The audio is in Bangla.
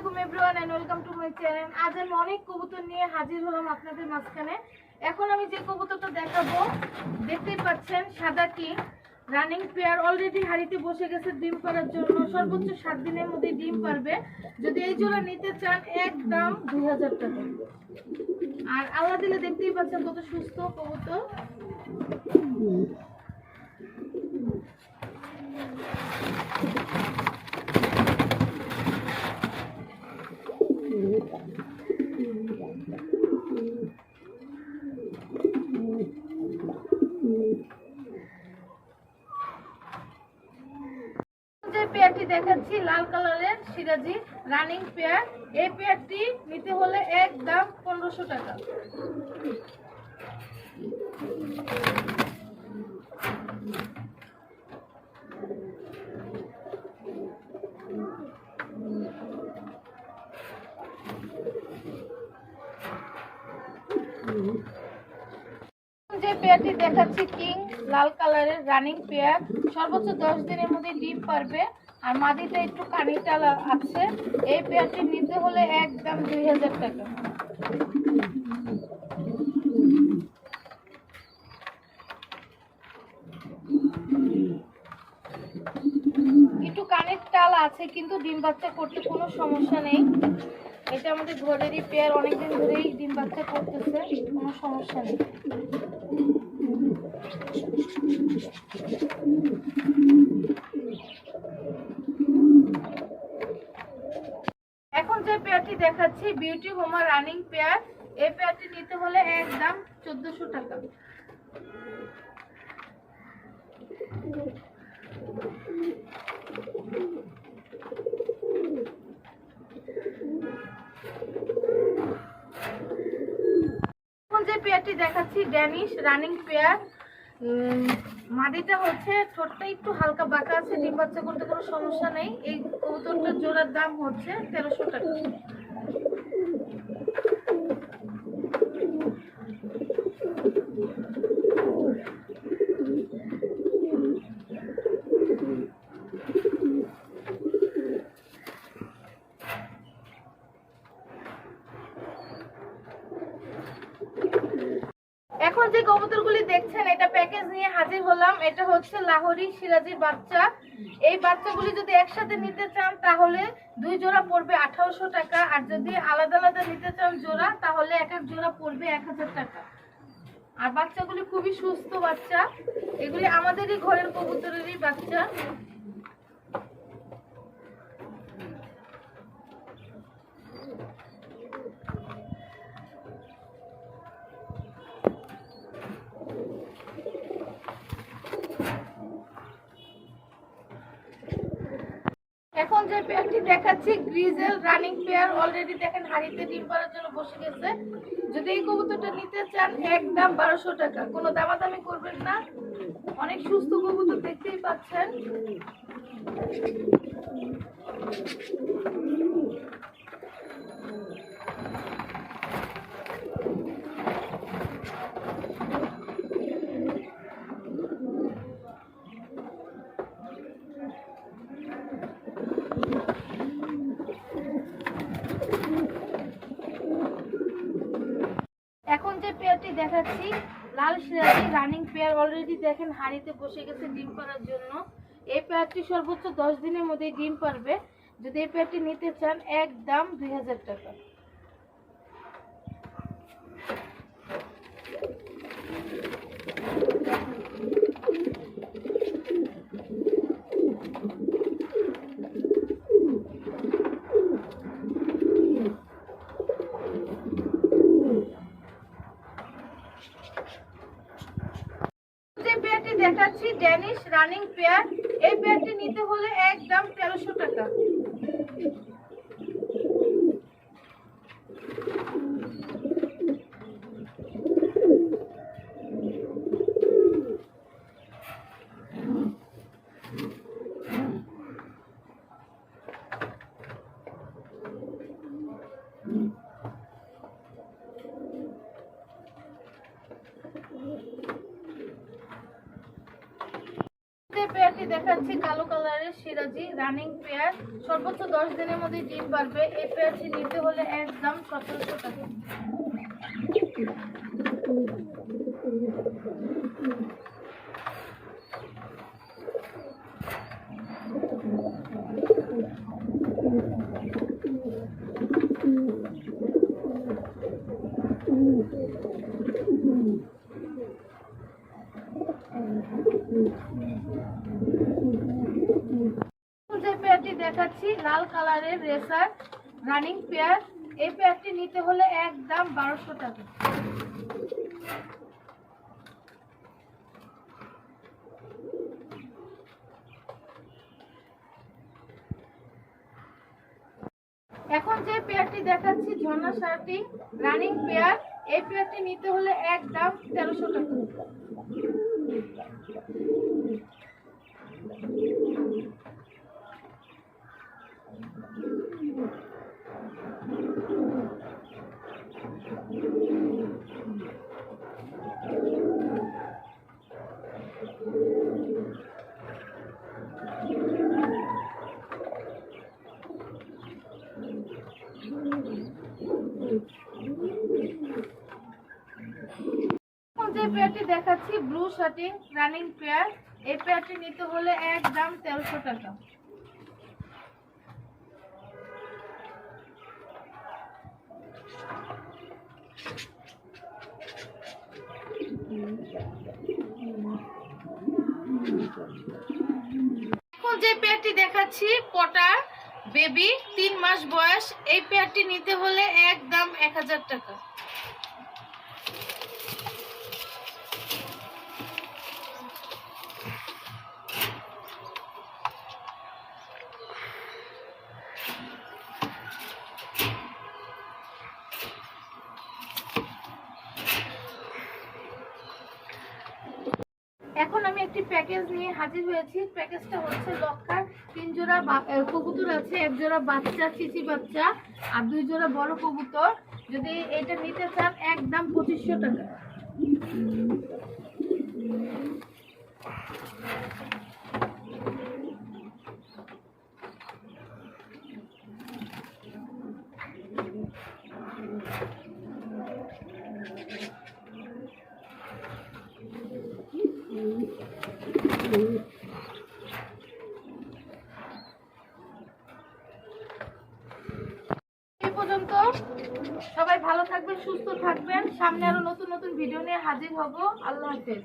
আলাইকুম everyone and welcome to my channel আজ আমি অনেক কবুতর নিয়ে হাজির হলাম আপনাদের মাঝখানে। এখন আমি যে কবুতরটা দেখাবো, দেখতেই পাচ্ছেন, সাদা কি? রানিং পেয়ার অলরেডি হাড়িতে বসে গেছে ডিম পাড়ার জন্য। সর্বোচ্চ সাত দিনের মধ্যে ডিম পারবে। যদি এই জোড়া নিতে চান, একদম দুই হাজার টাকা। আর আল্লাহ দিলে দেখতেই পাচ্ছেন কত সুস্থ কবুতর যে পেয়ারটি দেখাচ্ছি লাল কালারের সিরাজি রানিং পেয়ার। এই পেয়ারটি নিতে হলে এক দাম পনেরোশো টাকা। যে পেয়ারটি দেখাচ্ছি, কিং, লাল কালারের রানিং পেয়ার। সর্বোচ্চ দশ দিনের মধ্যে ডিম পারবে। আর মাদিটা একটু কানিটাল আছে, এই পেয়ারটি নিতে হলে একদম দুই হাজার টাকা। একটু কানের টাল আছে, কিন্তু ডিম বাচ্চা করতে কোনো সমস্যা নেই। এটা আমাদের ঘরেরই পেয়ার অনেকদিন ধরেই ডিম বাচ্চা করতেছে, কোনো সমস্যা নেই এখন যে পেয়ারটি দেখাচ্ছি বিউটি হোমা রানিং পেয়ার এই পেয়ারটি নিতে হলে একদম চোদ্দশো টাকা। যে পেয়ারটি দেখাচ্ছি ড্যানিশ রানিং পেয়ার মাদিটা হচ্ছে ঠোঁটটা একটু হালকা বাঁকা আছে, ডিম বাচ্চা করতে কোনো সমস্যা নেই। এই কবুতরটার জোড়ার দাম হচ্ছে তেরোশো টাকা। এখন যে কবুতরগুলি দেখছেন, এটা প্যাকেজ নিয়ে হাজির হলাম। এটা হচ্ছে লাহোরি সিরাজির বাচ্চা। এই বাচ্চাগুলি যদি একসাথে নিতে চান, তাহলে দুই জোড়া পড়বে আঠারোশো টাকা। আর যদি আলাদা আলাদা নিতে চান জোড়া, তাহলে এক এক জোড়া পড়বে এক হাজার টাকা। আর বাচ্চাগুলি খুবই সুস্থ বাচ্চা। এগুলি আমাদেরই ঘরের কবুতরেরই বাচ্চা এখন যে পেয়ারটি দেখাচ্ছি। গ্রিজেল রানিং পেয়ার অলরেডি দেখেন হাড়িতে ডিম পাড়ার জন্য বসে গেছে। যদি এই কবুতরটা নিতে চান, একদম বারোশো টাকা। কোনো দামাদামি করবেন না। অনেক সুস্থ কবুতর দেখতেই পাচ্ছেন এখন যে পেয়ারটি দেখাচ্ছি। লাল সিরাজি রানিং পেয়ার অলরেডি দেখেন, হাড়িতে বসে গেছে ডিম পাড়ার জন্য। এই পেয়ারটি সর্বোচ্চ দশ দিনের মধ্যে ডিম পারবে যদি এই পেয়ারটি নিতে চান, একদম দুই হাজার টাকা যে পেয়ারটি দেখাচ্ছি ড্যানিশ রানিং পেয়ার এই পেয়ারটি নিতে হলে একদম তেরোশো টাকা যে পেয়ারটি দেখাচ্ছি কালো কালারের সিরাজি রানিং পেয়ার সর্বোচ্চ দশ দিনের মধ্যে ডিম পারবে। এই পেয়ারটি নিতে হলে একদম সতেরোশো টাকা। যে পেয়ারটি দেখাচ্ছি লাল কালারের রেসার রানিং পেয়ার। এই পেয়ারটি নিতে হলে একদম বারোশো টাকা। এখন যে পেয়ারটি দেখাচ্ছি, ঝর্ণা শার্টি রানিং পেয়ার, এই পেয়ারটি নিতে হলে একদম তেরোশো টাকা। যে পেয়ারটি দেখাচ্ছি ব্লু শার্টিং রানিং পেয়ার এই পেয়ারটি নিতে হলে একদম তেরোশো টাকা। এখন যে পেয়ারটি দেখাচ্ছি পটা বেবি, তিন মাস বয়স, এই পেয়ারটি নিতে হলে একদম এক হাজার টাকা। এখন আমি একটি প্যাকেজ নিয়ে হাজির হয়েছি। প্যাকেজটা হচ্ছে লক্ষার তিন জোড়া কবুতর আছে এক জোড়া বাচ্চা চিচি বাচ্চা, আর দুই জোড়া বড় কবুতর। যদি এটা নিতে চান, একদম পঁচিশশো টাকা এই পর্যন্ত সবাই ভালো থাকবেন, সুস্থ থাকবেন। সামনে আরও নতুন নতুন ভিডিও নিয়ে হাজির হব। আল্লাহ হাফেজ।